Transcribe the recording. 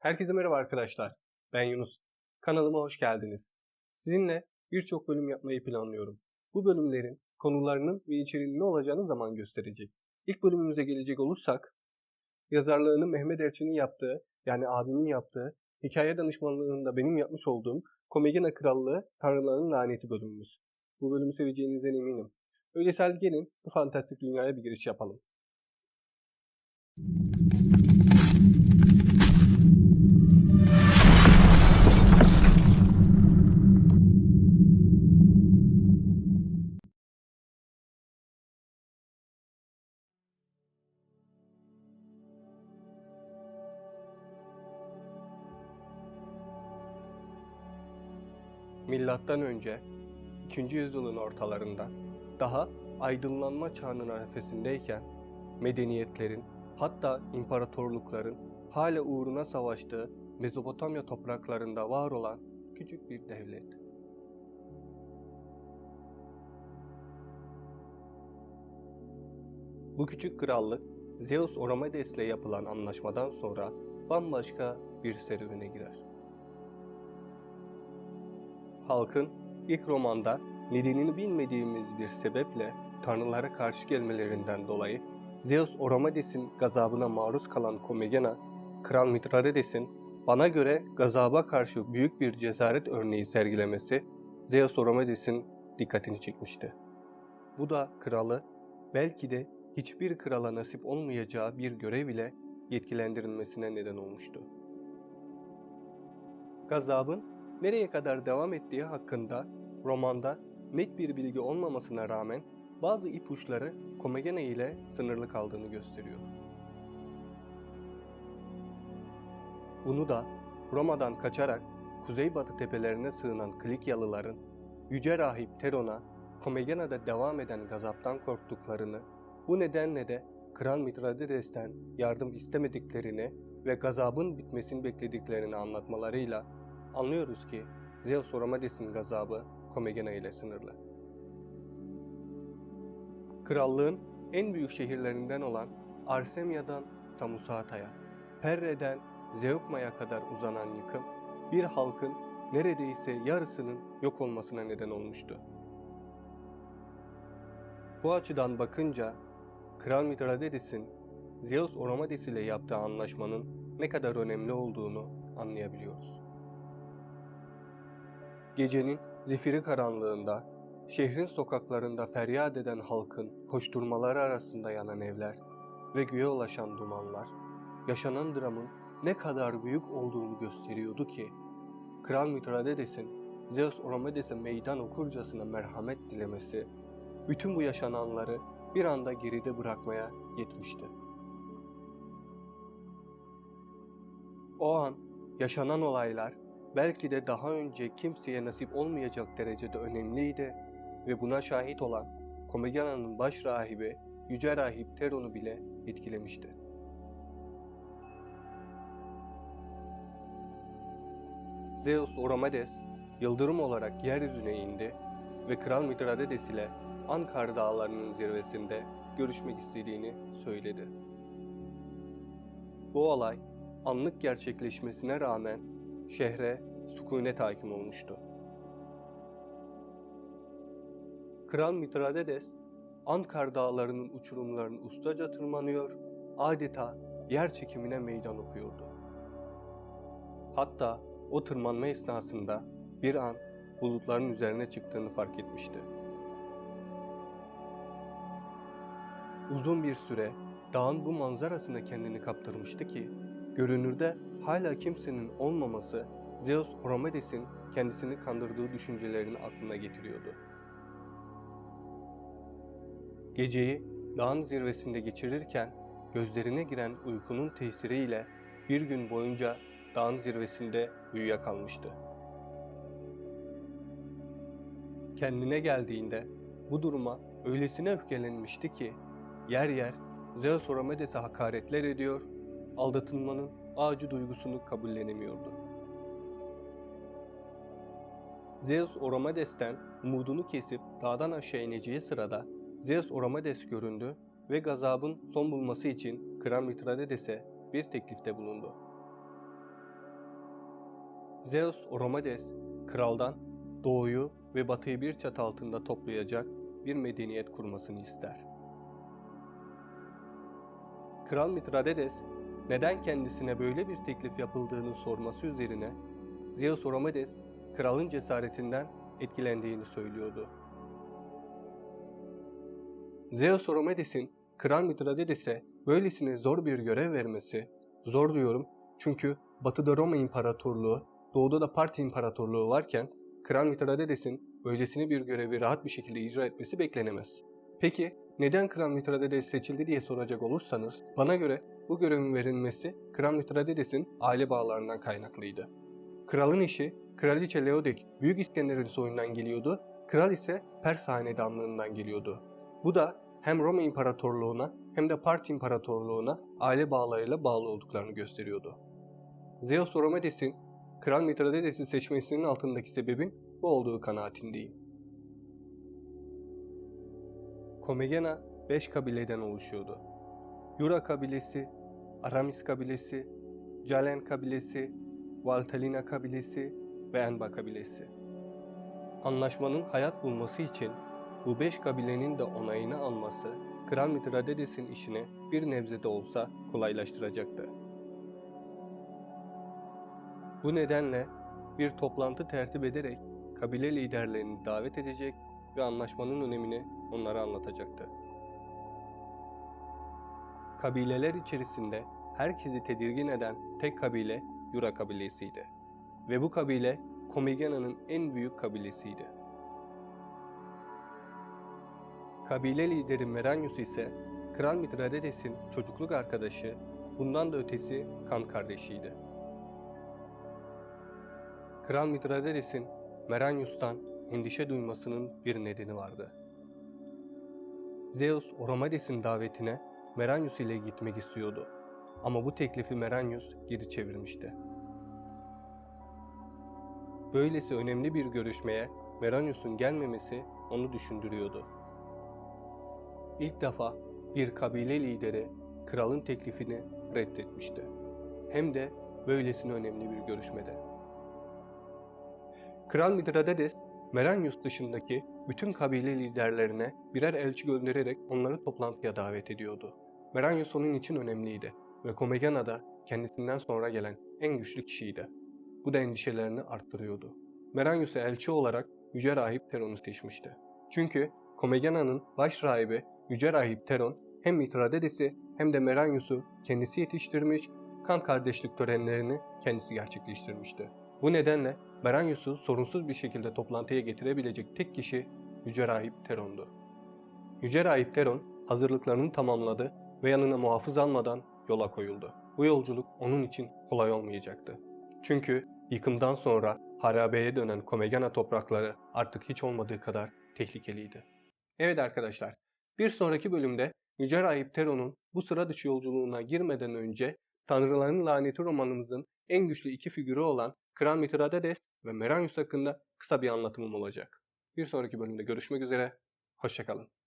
Herkese merhaba arkadaşlar. Ben Yunus. Kanalıma hoş geldiniz. Sizinle birçok bölüm yapmayı planlıyorum. Bu bölümlerin konularının ve içeriğinin ne olacağını zaman gösterecek. İlk bölümümüze gelecek olursak, yazarlığını Mehmet Elçin'in yaptığı, yani abimin yaptığı, hikaye danışmanlığında benim yapmış olduğum Komegena Krallığı Tanrıların Laneti bölümümüz. Bu bölümü seveceğinizden eminim. Öyleyse gelin bu fantastik dünyaya bir giriş yapalım. Milattan önce 2. yüzyılın ortalarında daha aydınlanma çağının arifesindeyken medeniyetlerin hatta imparatorlukların hala uğruna savaştığı Mezopotamya topraklarında var olan küçük bir devlet. Bu küçük krallık Zeus Oromades ile yapılan anlaşmadan sonra bambaşka bir serüvene girer. Halkın ilk romanda nedenini bilmediğimiz bir sebeple tanrılara karşı gelmelerinden dolayı Zeus Oromades'in gazabına maruz kalan Komagena, Kral Mithrades'in bana göre gazaba karşı büyük bir cesaret örneği sergilemesi Zeus Oromades'in dikkatini çekmişti. Bu da kralı belki de hiçbir krala nasip olmayacağı bir görev ile yetkilendirilmesine neden olmuştu. Gazabın nereye kadar devam ettiği hakkında romanda net bir bilgi olmamasına rağmen bazı ipuçları Komagena ile sınırlı kaldığını gösteriyor. Bunu da Roma'dan kaçarak kuzeybatı tepelerine sığınan Klikyalıların Yüce Rahip Teron'a Komagena'da devam eden gazaptan korktuklarını, bu nedenle de Kral Mitradedes'ten yardım istemediklerini ve gazabın bitmesini beklediklerini anlatmalarıyla anlıyoruz ki Zeus Oromades'in gazabı Komagena ile sınırlı. Krallığın en büyük şehirlerinden olan Arsemya'dan Samusata'ya, Perre'den Zeugma'ya kadar uzanan yıkım, bir halkın neredeyse yarısının yok olmasına neden olmuştu. Bu açıdan bakınca Kral Mithradedes'in Zeus Oromades ile yaptığı anlaşmanın ne kadar önemli olduğunu anlayabiliyoruz. Gecenin zifiri karanlığında, şehrin sokaklarında feryat eden halkın koşturmaları arasında yanan evler ve göğe ulaşan dumanlar, yaşanan dramın ne kadar büyük olduğunu gösteriyordu ki, Kral Mithradedes'in Zeus Oromades'e meydan okurcasına merhamet dilemesi, bütün bu yaşananları bir anda geride bırakmaya yetmişti. O an yaşanan olaylar belki de daha önce kimseye nasip olmayacak derecede önemliydi ve buna şahit olan Komegana'nın baş rahibi Yüce Rahip Teron'u bile etkilemişti. Zeus Oromades yıldırım olarak yeryüzüne indi ve Kral Mithradades ile Ankar dağlarının zirvesinde görüşmek istediğini söyledi. Bu olay anlık gerçekleşmesine rağmen şehre sükunet hakim olmuştu. Kral Mithradades, Ankar dağlarının uçurumlarını ustaca tırmanıyor, adeta yer çekimine meydan okuyordu. Hatta o tırmanma esnasında bir an bulutların üzerine çıktığını fark etmişti. Uzun bir süre dağın bu manzarasına kendini kaptırmıştı ki, görünürde hala kimsenin olmaması Zeus Oromades'in kendisini kandırdığı düşüncelerini aklına getiriyordu. Geceyi dağın zirvesinde geçirirken gözlerine giren uykunun tesiriyle bir gün boyunca dağın zirvesinde uyuyakalmıştı. Kendine geldiğinde bu duruma öylesine öfkelenmişti ki yer yer Zeus Oromades'e hakaretler ediyor, aldatılmanın acı duygusunu kabullenemiyordu. Zeus Oromades'ten umudunu kesip dağdan aşağı ineceği sırada Zeus Oromades göründü ve gazabın son bulması için Kral Mithrades'e bir teklifte bulundu. Zeus Oromedes, kraldan doğuyu ve batıyı bir çatı altında toplayacak bir medeniyet kurmasını ister. Kral Mitradates, neden kendisine böyle bir teklif yapıldığını sorması üzerine Zeus Oromedes, kralın cesaretinden etkilendiğini söylüyordu. Zeus Oromedes'in Kral Mitradedes'e böylesine zor bir görev vermesi, zor diyorum çünkü batıda Roma İmparatorluğu, doğuda da Parti İmparatorluğu varken Kral Mitradedes'in böylesine bir görevi rahat bir şekilde icra etmesi beklenemez. Peki neden Kral Mitradades seçildi diye soracak olursanız, bana göre bu görevin verilmesi Kral Mitradedes'in aile bağlarından kaynaklıydı. Kralın eşi Kraliçe Leodik Büyük İskender'in soyundan geliyordu, kral ise Pers hanedanlığından geliyordu. Bu da hem Roma İmparatorluğu'na hem de Part İmparatorluğu'na aile bağlarıyla bağlı olduklarını gösteriyordu. Zeus Oromedes'in Kral Mitradedes'i seçmesinin altındaki sebebin bu olduğu kanaatindeyim. Komagena 5 kabileden oluşuyordu. Yura kabilesi, Aramis kabilesi, Calen kabilesi, Valtalina kabilesi ve Enba kabilesi. Anlaşmanın hayat bulması için bu beş kabilenin de onayını alması Kral Mitradedes'in işini bir nebze de olsa kolaylaştıracaktı. Bu nedenle bir toplantı tertip ederek kabile liderlerini davet edecek ve anlaşmanın önemini onlara anlatacaktı. Kabileler içerisinde herkesi tedirgin eden tek kabile Yura kabilesiydi. Ve bu kabile Komigena'nın en büyük kabilesiydi. Kabile lideri Meranius ise Kral Mitradedes'in çocukluk arkadaşı, bundan da ötesi kan kardeşiydi. Kral Mitradedes'in Meranius'tan endişe duymasının bir nedeni vardı. Zeus Oromades'in davetine Meranius ile gitmek istiyordu. Ama bu teklifi Meranius geri çevirmişti. Böylesi önemli bir görüşmeye Meranius'un gelmemesi onu düşündürüyordu. İlk defa bir kabile lideri kralın teklifini reddetmişti. Hem de böylesine önemli bir görüşmede. Kral Mitradades, Meranius dışındaki bütün kabile liderlerine birer elçi göndererek onları toplantıya davet ediyordu. Meranius onun için önemliydi ve Komagena da kendisinden sonra gelen en güçlü kişiydi. Bu da endişelerini arttırıyordu. Meranius'a elçi olarak Yüce Rahip Teron'u seçmişti. Çünkü Komagena'nın baş rahibi Yüce Rahip Teron hem Mitradedes'i hem de Meranius'u kendisi yetiştirmiş, kan kardeşlik törenlerini kendisi gerçekleştirmişti. Bu nedenle Meranius'u sorunsuz bir şekilde toplantıya getirebilecek tek kişi Yüce Rahip Teron'du. Yüce Rahip Teron hazırlıklarını tamamladı ve yanına muhafız almadan yola koyuldu. Bu yolculuk onun için kolay olmayacaktı. Çünkü yıkımdan sonra harabeye dönen Komagena toprakları artık hiç olmadığı kadar tehlikeliydi. Evet arkadaşlar, bir sonraki bölümde Yüce Rahip Teron'un bu sıra dışı yolculuğuna girmeden önce Tanrıların Laneti romanımızın en güçlü iki figürü olan Kral Mitradades ve Meranius hakkında kısa bir anlatımım olacak. Bir sonraki bölümde görüşmek üzere, hoşçakalın.